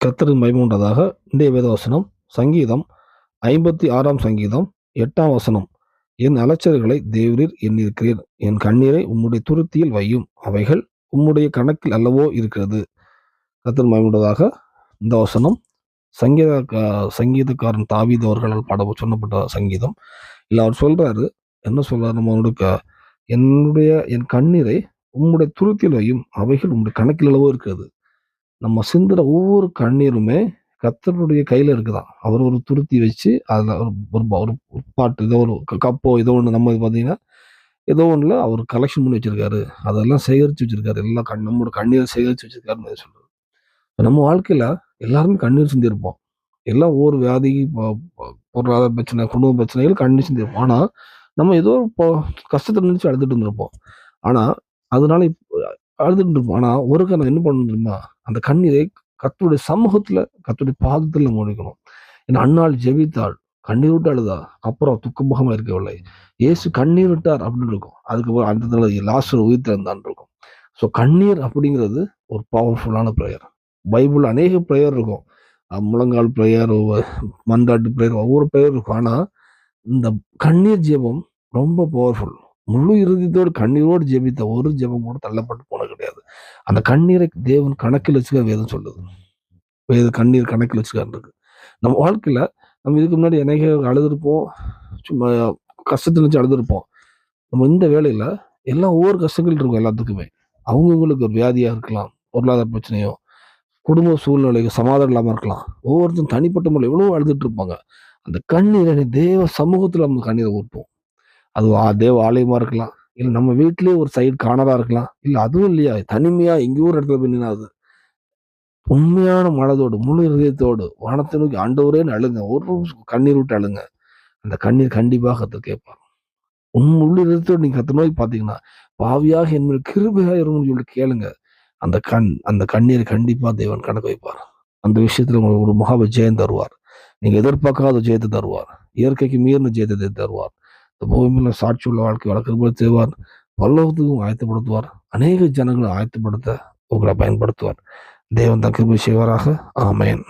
கத்தரின் மைமூண்டதாக இன்றைய வேதவசனம் சங்கீதம் ஐம்பத்தி ஆறாம் சங்கீதம் எட்டாம் வசனம். என் அலச்சல்களை தேவரீர் எண்ணிருக்கிறீர் என் கண்ணீரை உம்முடைய துருத்தியில் வையும். அவைகள் உம்முடைய கணக்கில் அல்லவோ இருக்கிறது. கர்த்தர் மைமூண்டதாக இந்த வசனம். சங்கீத சங்கீதக்காரன் தாவீத் அவர்களால் பாட சொல்லப்பட்ட சங்கீதம். இல்லை அவர் சொல்கிறாரு என்ன சொல்கிறார் நம்மளுடைய என்னுடைய என் கண்ணீரை உம்முடைய துருத்தியில் வையும். அவைகள் உம்முடைய கணக்கில் அளவோ இருக்கிறது. நம்ம சிந்துற ஒவ்வொரு கண்ணீருமே கத்தருடைய கையில் இருக்குதான். அவர் ஒரு துருத்தி வச்சு அதில் ஒரு ஒரு ப- ஒரு பாட்டு ஏதோ ஒரு க- கப்போ ஏதோ ஒன்று நம்ம பார்த்தீங்கன்னா ஏதோ ஒன்றில் அவர் கலெக்ஷன் பண்ணி வச்சுருக்காரு. அதெல்லாம் சேகரிச்சு வச்சுருக்காரு. எல்லா கண் நம்மளோட கண்ணீரை சேகரித்து வச்சுருக்காருன்னு சொல்கிறது இப்போ நம்ம வாழ்க்கையில் எல்லாருமே கண்ணீர் சிந்திருப்போம் எல்லாம் ஒவ்வொரு வியாதி பொருளாதார பிரச்சனை குடும்ப பிரச்சனைகள் கண்ணீர் சிந்திருப்போம் ஆனால் நம்ம ஏதோ கஷ்டத்தை நினச்சி அழுதுட்டு இருந்திருப்போம். ஆனால் அதனால அழுதுட்டு இருப்போம் ஒரு கண்ணை என்ன பண்ணணும் தெரியுமா? அந்த கண்ணீரை கத்துடைய சமூகத்துல கத்துடைய பாதத்துல மூடிக்கணும். முடிக்கணும் ஏன்னா அண்ணாள் ஜெபித்தாள் கண்ணீர் விட்டு அழுதா? அப்புறம் துக்கமுகமா இருக்கவில்லை. இயேசு கண்ணீர் விட்டார் அப்படின்னு இருக்கும். அதுக்கப்புறம் அந்த லாஸ்ட் உயிர் திறந்தான் இருக்கும். ஸோ கண்ணீர் அப்படிங்கிறது ஒரு பவர்ஃபுல்லான ப்ரேயர் பைபிள் அநேக ப்ரேயர் இருக்கும். முழங்கால் ப்ரேயர் மந்தாட்டு ப்ரேயர் ஒவ்வொரு ப்ரேயர் இருக்கும். ஆனால் இந்த கண்ணீர் ஜெபம் ரொம்ப பவர்ஃபுல் முழு இறுதியத்தோடு கண்ணீரோடு ஜெபித்த ஒரு ஜெபம் கூட தள்ளப்பட்டு அந்த கண்ணீரை தேவன் கணக்கில் வச்சுக்க வேதம் சொல்லுது. வேத கண்ணீர் கணக்கில் வச்சுக்காரு நம்ம வாழ்க்கையில் நம்ம இதுக்கு முன்னாடி என்னைக்கு அழுதுருப்போம். சும்மா கஷ்டத்தை நினச்சி அழுதுருப்போம். நம்ம இந்த வேலையில் எல்லாம் ஒவ்வொரு கஷ்டங்கள் இருக்கும் எல்லாத்துக்குமே. அவங்கவுங்களுக்கு ஒரு வியாதியாக இருக்கலாம் பொருளாதார பிரச்சனையோ குடும்ப சூழ்நிலையோ சமாதானம் இல்லாமல் இருக்கலாம். ஒவ்வொருத்தரும் தனிப்பட்ட முறையில் எவ்வளோ அழுதுட்டு இருப்பாங்க. அந்த கண்ணீரை தேவ சமூகத்தில் நம்ம கண்ணீரை ஊட்டுவோம். அது ஆ- தேவ ஆலயமாக இருக்கலாம். இல்லை நம்ம வீட்டிலேயே ஒரு சைடு காணதாக இருக்கலாம். இல்லை அதுவும் இல்லையா? தனிமையாக எங்கேயோ ஒரு இடத்துல போய் அது உண்மையான மனதோடு முழு இதயத்தோடு வானத்தை நோக்கி ஆண்டவரேன்னு அழுங்க ஒரு கண்ணீர் விட்டு அழுங்க. அந்த கண்ணீர் கண்டிப்பாக கத்து கேட்பார். உன் உள்ள இதயத்தோடு நீங்க கத்த நோக்கி பார்த்தீங்கன்னா பாவியாக என் மேல் கிருபையாக இருக்கும்னு சொல்லி கேளுங்க. அந்த கண் அந்த கண்ணீரை கண்டிப்பாக தேவன் கணக்கு வைப்பார். அந்த விஷயத்துல உங்களுக்கு ஒரு மகா ஜெயம் தருவார். நீங்க எதிர்பார்க்காத ஜெயத்தை தருவார். இயற்கைக்கு மீறின ஜெயத்தை தருவார். பூமியில் சாட்சி உள்ள வாழ்க்கை வளர்க்கறது செய்வார் பல்லவத்துக்கும் ஆயத்தப்படுத்துவார். அநேக ஜனங்களை ஆயத்தப்படுத்த உங்களை பயன்படுத்துவார். தேவன் தான் செய்வாராக. ஆமென்.